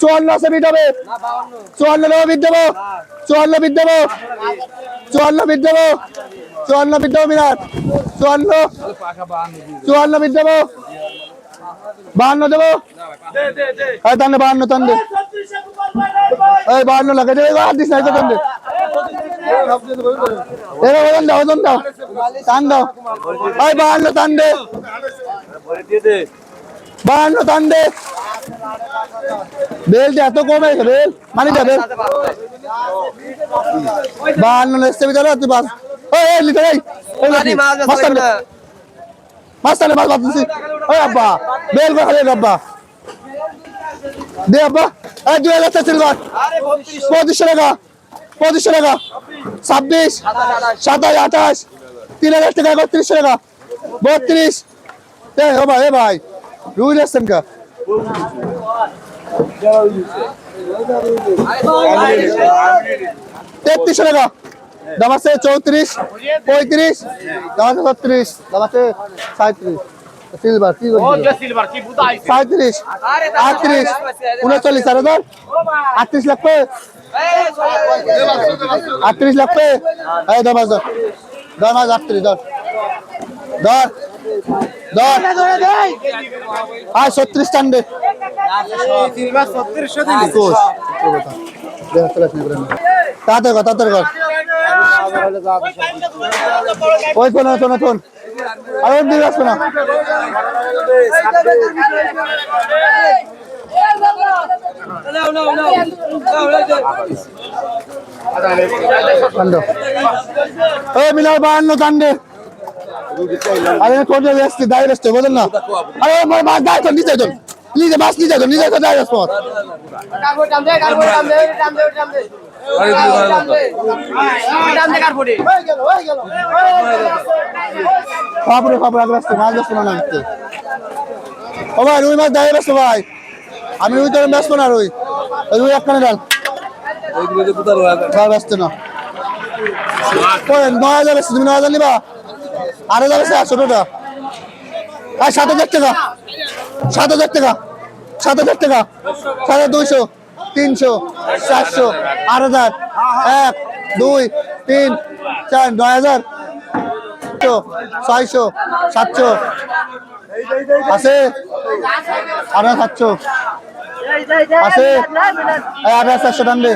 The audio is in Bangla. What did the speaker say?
চুয়ান্ন আছে বিট হবে। চুয়ান্ন দেবো, বিট দেবো। চুয়ান্ন, বিট দেবো। চুয়ান্ন, বিট দেবো। চুয়ান্ন, বিট দেবো, বিরাট। চুয়ান্ন। চুয়ান্ন, বিট দেবো। বাহান্ন দেবো। এই তান্ডে বাহান্ন তান্ডে এই বাহান্ন লাগে হাত দিস না তান্ডে এরা ওজন দাও ওজন দাও। টান দাও। এই বাহান্ন টান বাহান্ন টান বেলটা এত কমে গেছে বেল। মানি যা বেল। বাহান্ন লেসতে ভিতরে তুই বাস। ওই এই লিটার এই এই লাঠি, মাস্টার নে। মাস্টার নে, মাছ বাদ ওই আব্বা বেল করে খালি আব্বা। দে আব্বা। এই দুই হাজার সিলভার পঁচিশশো টাকা পঁচিশশো টাকা। ছাব্বিশ সাতাশ আঠাশ তিন হাজার টাকা একত্রিশশো টাকা। বত্রিশ। এ ভাই এ ভাই। রুই আসছেন কা। তেত্রিশশো টাকা। দাম আছে চৌত্রিশ পঁয়ত্রিশ দাম আছে ছত্রিশ দাম আছে সাঁত্রিশ সিলভার কি? সাঁত্রিশ আটত্রিশ উনচল্লিশ হাজার আটত্রিশ লাগবে? আটত্রিশ লাগবে? হাজার। দশ হাজার আটত্রিশ দশ। দশ দশ আর ছত্রিশ টান্ডে তাড়াতাড়ি কর তাড়াতাড়ি কর। ওই দিকে আসবে না। মিনার বাহান্ন কান্ডে আরে কোটে আসছে? দাঁড়িয়ে আসছে বোঝেন না? আরে আমার মাছ দাঁড়িয়ে তো নিচে তো নিজে মাছ নিচে তো নিজে তো দাঁড়িয়ে আসব খাবরে খাবরে আগে আসছে মাছ আসব না আসছে ও ভাই, রুই মাছ আসছে ভাই। আমি রুই তোর ব্যস্ত না রুই। রুই একখানে ডাল। না। নয় হাজার তুমি নয় হাজার নিবা? আট হাজার এসে ছোটটা আর সাত হাজার টাকা। সাত হাজার টাকা। সাত হাজার টাকা। হাজার দুইশো, তিনশো, চারশো, আট হাজার, এক, দুই, তিন, চার, নয় হাজার ছয়শো, সাতশো। আছে? আট হাজার সাতশো। আছে? আট হাজার চারশো টান দে।